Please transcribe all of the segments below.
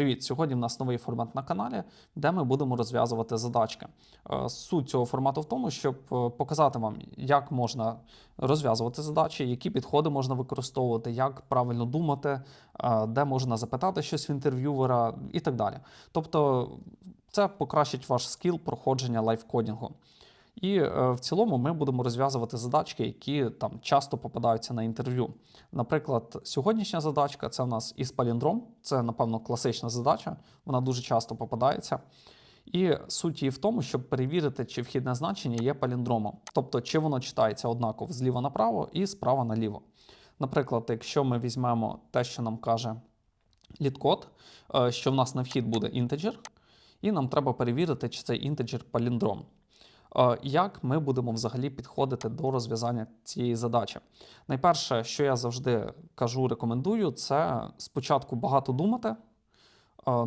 Привіт! Сьогодні в нас новий формат на каналі, де ми будемо розв'язувати задачки. Е, Суть цього формату в тому, щоб е, показати вам, як можна розв'язувати задачі, які підходи можна використовувати, як правильно думати, е, де можна запитати щось в інтерв'ювера і так далі. Тобто, це покращить ваш скіл проходження лайфкодінгу. І е, в цілому ми будемо розв'язувати задачки, які там часто попадаються на інтерв'ю. Наприклад, сьогоднішня задачка це в нас із паліндром. Це, напевно, класична задача, вона дуже часто попадається. І суть її в тому, щоб перевірити, чи вхідне значення є паліндромом, тобто чи воно читається однаково зліва направо і справа наліво. Наприклад, якщо ми візьмемо те, що нам каже літкод, е, що в нас на вхід буде інтеджер, і нам треба перевірити, чи цей інтеджер паліндром. Е, Як ми будемо взагалі підходити до розв'язання цієї задачі? Найперше, що я завжди кажу, рекомендую, це спочатку багато думати. Е,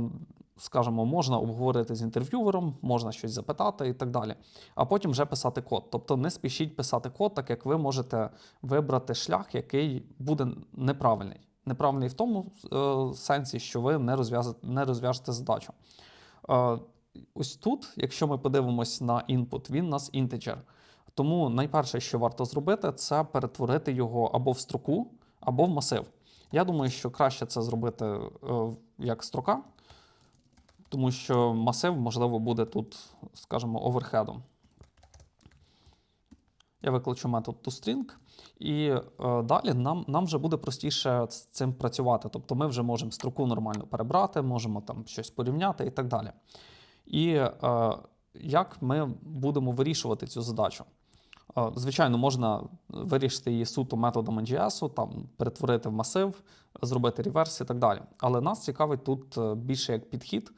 Скажімо, можна обговорити з інтерв'ювером, можна щось запитати і так далі. А потім вже писати код. Тобто не спішіть писати код, так як ви можете вибрати шлях, який буде неправильний. Неправильний в тому е, сенсі, що ви не розв'язите, не розв'яжете задачу. Е, ось тут, якщо ми подивимось на input, він у нас інтеджер. Тому найперше, що варто зробити, це перетворити його або в строку, або в масив. Я думаю, що краще це зробити е, як строка, тому що масив, можливо, буде тут, скажімо, оверхедом. Я викличу метод toString, і е, далі нам, нам вже буде простіше з цим працювати. Тобто ми вже можемо строку нормально перебрати, можемо там щось порівняти і так далі. І е, як ми будемо вирішувати цю задачу? Е, Звичайно, можна вирішити її суто методом NGS, там перетворити в масив, зробити реверс і так далі. Але нас цікавить тут е, більше як підхід,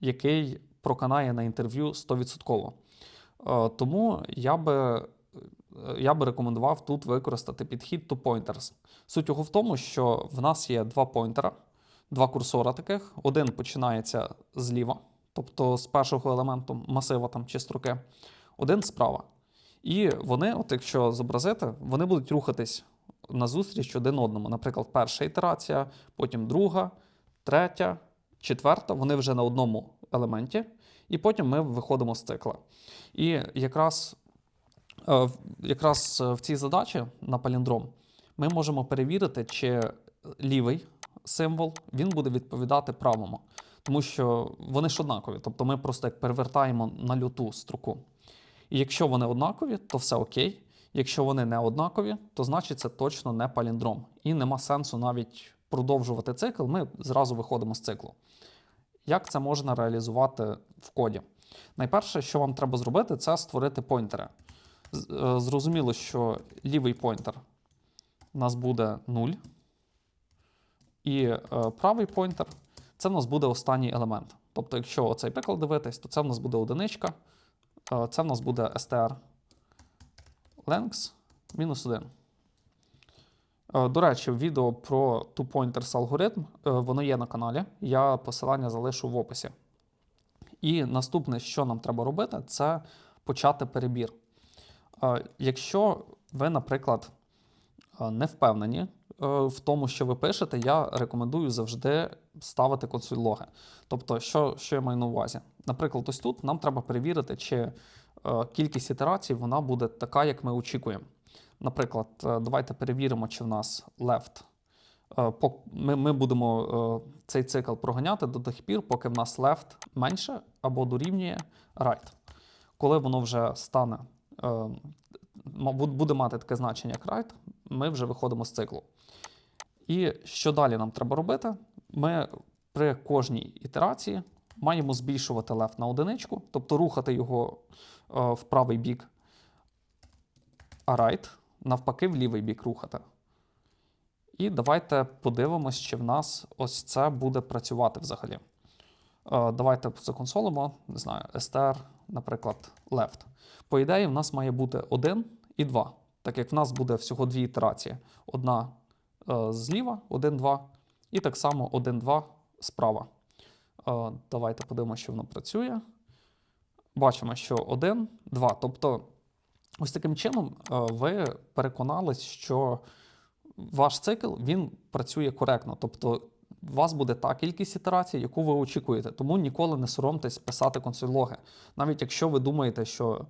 який проканає на інтерв'ю 100%. Е, Тому я би, я би рекомендував тут використати підхід to pointers. Суть його в тому, що в нас є два поінтера, два курсора таких. Один починається зліва, тобто з першого елементу масива там, чи строки, один справа. І вони, от якщо зобразити, вони будуть рухатись назустріч один одному. Наприклад, перша ітерація, потім друга, третя, четверта, вони вже на одному елементі, і потім ми виходимо з цикла. І якраз, е, якраз е, в цій задачі на паліндром ми можемо перевірити, чи лівий символ він буде відповідати правому. Тому що вони ж однакові, тобто ми просто як перевертаємо на люту строку. І якщо вони однакові, то все окей. Якщо вони не однакові, то значить це точно не паліндром. І нема сенсу навіть продовжувати цикл. Ми зразу виходимо з циклу. Як це можна реалізувати в коді? Найперше, що вам треба зробити, це створити поінтери. Е, Зрозуміло, що лівий поінтер у нас буде 0, і е, правий поінтер це в нас буде останній елемент. Тобто, якщо оцей приклад дивитись, то це в нас буде одиничка, е, це в нас буде str length мінус 1. Е, До речі, відео про two pointers алгоритм, е, воно є на каналі. Я посилання залишу в описі. І наступне, що нам треба робити, це почати перебір. Якщо ви, наприклад, не впевнені в тому, що ви пишете, я рекомендую завжди ставити консоль логи. Тобто, що, що я маю на увазі? Наприклад, ось тут нам треба перевірити, чи е, кількість ітерацій вона буде така, як ми очікуємо. Наприклад, е, давайте перевіримо, чи в нас left. е, Ми, ми будемо е, цей цикл проганяти до тих пір, поки в нас left менше або дорівнює right. Коли воно вже стане, е, буде мати таке значення як right, ми вже виходимо з циклу. І що далі нам треба робити? Ми при кожній ітерації маємо збільшувати left на одиничку, тобто рухати його е, в правий бік, а right навпаки в лівий бік рухати. І давайте подивимось, чи в нас ось це буде працювати взагалі. Е, Давайте законсолимо, не знаю, str, наприклад, left. По ідеї, в нас має бути 1 і 2, так як в нас буде всього дві ітерації. Одна е, зліва, 1, 2, і так само 1, 2 справа. Е, Давайте подивимося, що воно працює. Бачимо, що 1, 2. Тобто, ось таким чином е, ви переконались, що ваш цикл він працює коректно. Тобто у вас буде та кількість ітерацій, яку ви очікуєте. Тому ніколи не соромтесь писати консоль-логи. Навіть якщо ви думаєте, що,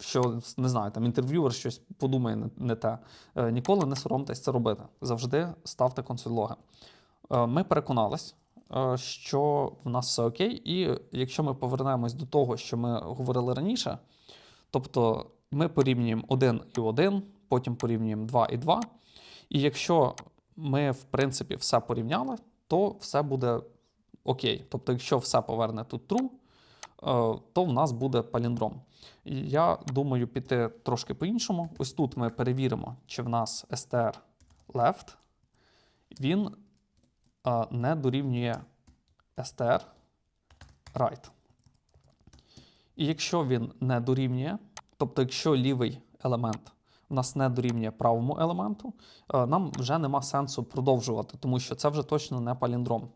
що не знаю, там інтерв'юер щось подумає не, те. Е, Ніколи не соромтесь це робити. Завжди ставте консоль-логи. Е, Ми переконались, е, що в нас все окей, і якщо ми повернемось до того, що ми говорили раніше, тобто ми порівнюємо 1 і 1, потім порівнюємо 2 і 2. І якщо ми, в принципі, все порівняли, то все буде окей. Тобто, якщо все поверне тут true, то в нас буде паліндром. Я думаю піти трошки по-іншому. Ось тут ми перевіримо, чи в нас str left, він е, не дорівнює str right. І якщо він не дорівнює, тобто якщо лівий елемент в нас не дорівнює правому елементу, е, нам вже нема сенсу продовжувати, тому що це вже точно не паліндром.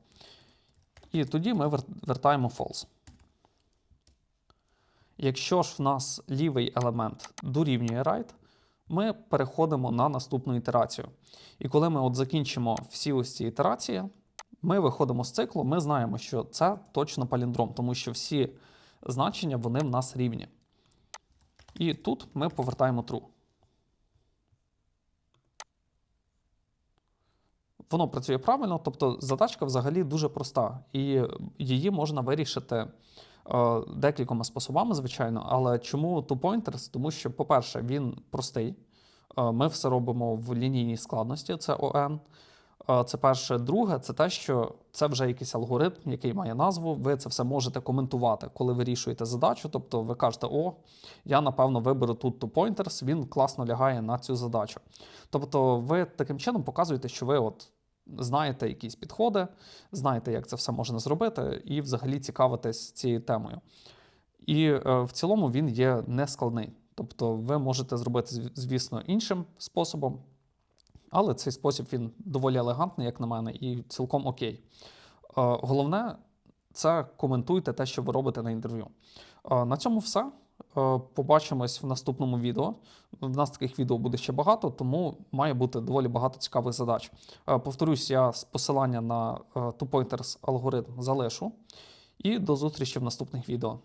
І тоді ми вертаємо false. Якщо ж в нас лівий елемент дорівнює right, ми переходимо на наступну ітерацію. І коли ми от закінчимо всі ось ці ітерації, ми виходимо з циклу, ми знаємо, що це точно паліндром, тому що всі значення вони в нас рівні. І тут ми повертаємо true. Воно працює правильно, тобто задачка взагалі дуже проста, і її можна вирішити декількома способами, звичайно. Але чому two pointers? Тому що, по-перше, він простий. Е, Ми все робимо в лінійній складності, це ON. Е, Це перше. Друге, це те, що це вже якийсь алгоритм, який має назву. Ви це все можете коментувати, коли вирішуєте задачу. Тобто ви кажете, о, я напевно виберу тут two pointers, він класно лягає на цю задачу. Тобто, ви таким чином показуєте, що ви от знаєте якісь підходи, знаєте, як це все можна зробити, і взагалі цікавитесь цією темою. І е, в цілому він є нескладний. Тобто, ви можете зробити, звісно, іншим способом, але цей спосіб він доволі елегантний, як на мене, і цілком окей. Е, Головне це коментуйте те, що ви робите на інтерв'ю. Е, На цьому все. Е, Побачимось в наступному відео. В нас таких відео буде ще багато, тому має бути доволі багато цікавих задач. Е, Повторюсь, я з посилання на е, Two Pointers алгоритм залишу. І до зустрічі в наступних відео.